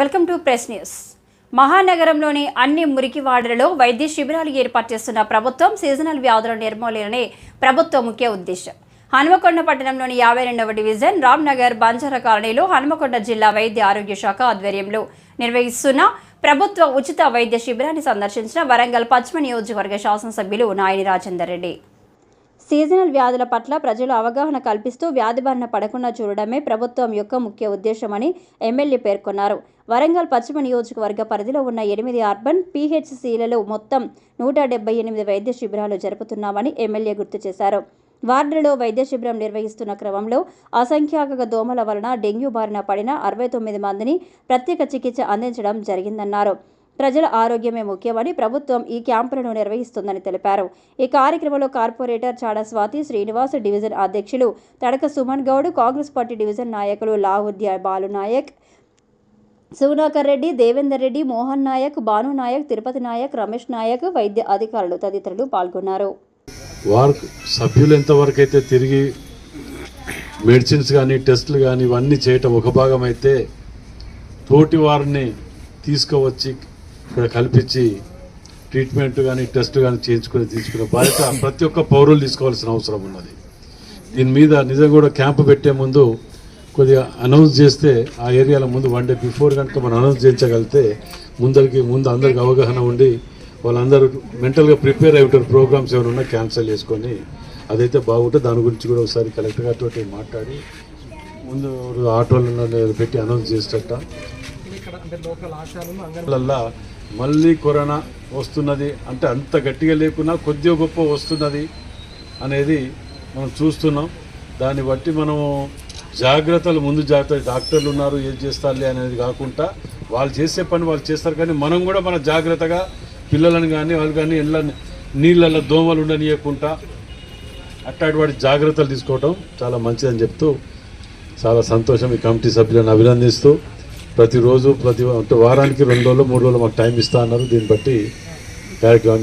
Welcome to press news. మహానగరంలోని అన్ని మురికివాడలలో వైద్య శిబిరాలు ఏర్పాటు చేస్తున్న ప్రభుత్వం సీజనల్ వ్యాధుల నిర్మూలనే ప్రభుత్వ ముఖ్య ఉద్దేశం హనుమకొండ పట్టణంలోని యాభై రెండవ డివిజన్ రామ్నగర్ బంజారా కాలనీలో హనుమకొండ జిల్లా వైద్య ఆరోగ్య శాఖ ఆధ్వర్యంలో నిర్వహిస్తున్న ప్రభుత్వ ఉచిత వైద్య శిబిరాన్ని సందర్శించిన వరంగల్ పశ్చిమ నియోజకవర్గ శాసనసభ్యులు నాయని రాజేందర్ రెడ్డి. సీజనల్ వ్యాధుల పట్ల ప్రజలు అవగాహన కల్పిస్తూ వ్యాధి బారిన పడకుండా చూడడమే ప్రభుత్వం యొక్క ముఖ్య ఉద్దేశమని ఎమ్మెల్యే పేర్కొన్నారు. వరంగల్ పశ్చిమ నియోజకవర్గ పరిధిలో ఉన్న ఎనిమిది అర్బన్ పీహెచ్సీలలో మొత్తం నూట డెబ్బై ఎనిమిది వైద్య శిబిరాలు జరుపుతున్నామని ఎమ్మెల్యే గుర్తు చేశారు. వార్డులలో వైద్య శిబిరం నిర్వహిస్తున్న క్రమంలో అసంఖ్యాక దోమల వలన డెంగ్యూ బారిన పడిన అరవై తొమ్మిది మందిని ప్రత్యేక చికిత్స అందించడం జరిగిందన్నారు. ప్రజల ఆరోగ్యమే ముఖ్యమని ప్రభుత్వం ఈ క్యాంపులను నిర్వహిస్తుందని తెలిపారు. ఈ కార్యక్రమంలో కార్పొరేటర్ చాడ స్వాతి శ్రీనివాస్ డివిజన్ అధ్యక్షులు తడక సుమన్ గౌడ్ కాంగ్రెస్ పార్టీ డివిజన్ నాయకులు లావుద్య బాలు నాయక్ సుగుణాకర్ రెడ్డి దేవేందర్ రెడ్డి మోహన్ నాయక్ భాను నాయక్ తిరుపతి నాయక్ రమేష్ నాయక్ వైద్య అధికారులు తదితరులు పాల్గొన్నారు. వారు సభ్యులు ఎంతవరకు అయితే తిరిగి మెడిసిన్స్ కానీ టెస్టులు కానీ ఇవన్నీ చేయటం ఒక భాగం అయితే తోటి వారిని తీసుకువచ్చి ఇక్కడ కల్పించి ట్రీట్మెంట్ కానీ టెస్ట్ కానీ చేయించుకొని తీసుకునే బాధ్యత ప్రతి ఒక్క పౌరులు తీసుకోవాల్సిన అవసరం ఉన్నది. దీని మీద నిజంగా కూడా క్యాంపు పెట్టే ముందు కొద్దిగా అనౌన్స్ చేస్తే ఆ ఏరియాల ముందు వన్ డే బిఫోర్ కనుక మనం అనౌన్స్ చేయించగలిగితే ముందరికి ముందు అందరికి అవగాహన ఉండి వాళ్ళందరూ మెంటల్గా ప్రిపేర్ అయ్యేటారు ప్రోగ్రామ్స్ ఏమైనా ఉన్నా క్యాన్సిల్ చేసుకొని అదైతే బాగుంటుంది. దాని గురించి కూడా ఒకసారి కలెక్టర్ గారితో మాట్లాడి ముందు ఆటోలను పెట్టి అనౌన్స్ చేసేట. మళ్ళీ కరోనా వస్తున్నది అంటే అంత గట్టిగా లేకున్నా కొద్దిగా గొప్ప వస్తున్నది అనేది మనం చూస్తున్నాం. దాన్ని బట్టి మనము జాగ్రత్తలు ముందు జాగ్రత్త డాక్టర్లు ఉన్నారు ఏం చేస్తారులే అనేది కాకుండా వాళ్ళు చేసే పని వాళ్ళు చేస్తారు. కానీ మనం కూడా మన జాగ్రత్తగా పిల్లలను కానీ వాళ్ళు కానీ ఇళ్ళ నీళ్ళల్లో దోమలు ఉండనియకుండా అట్లాంటి వాటి జాగ్రత్తలు తీసుకోవటం చాలా మంచిదని చెప్తూ చాలా సంతోషం ఈ కమిటీ సభ్యులను అభినందిస్తూ ప్రతిరోజు ప్రతి అంటే వారానికి రెండు రోజులు మూడు రోజులు మాకు టైం ఇస్తా అన్నారు. దీన్ని బట్టి కార్యక్రమాన్ని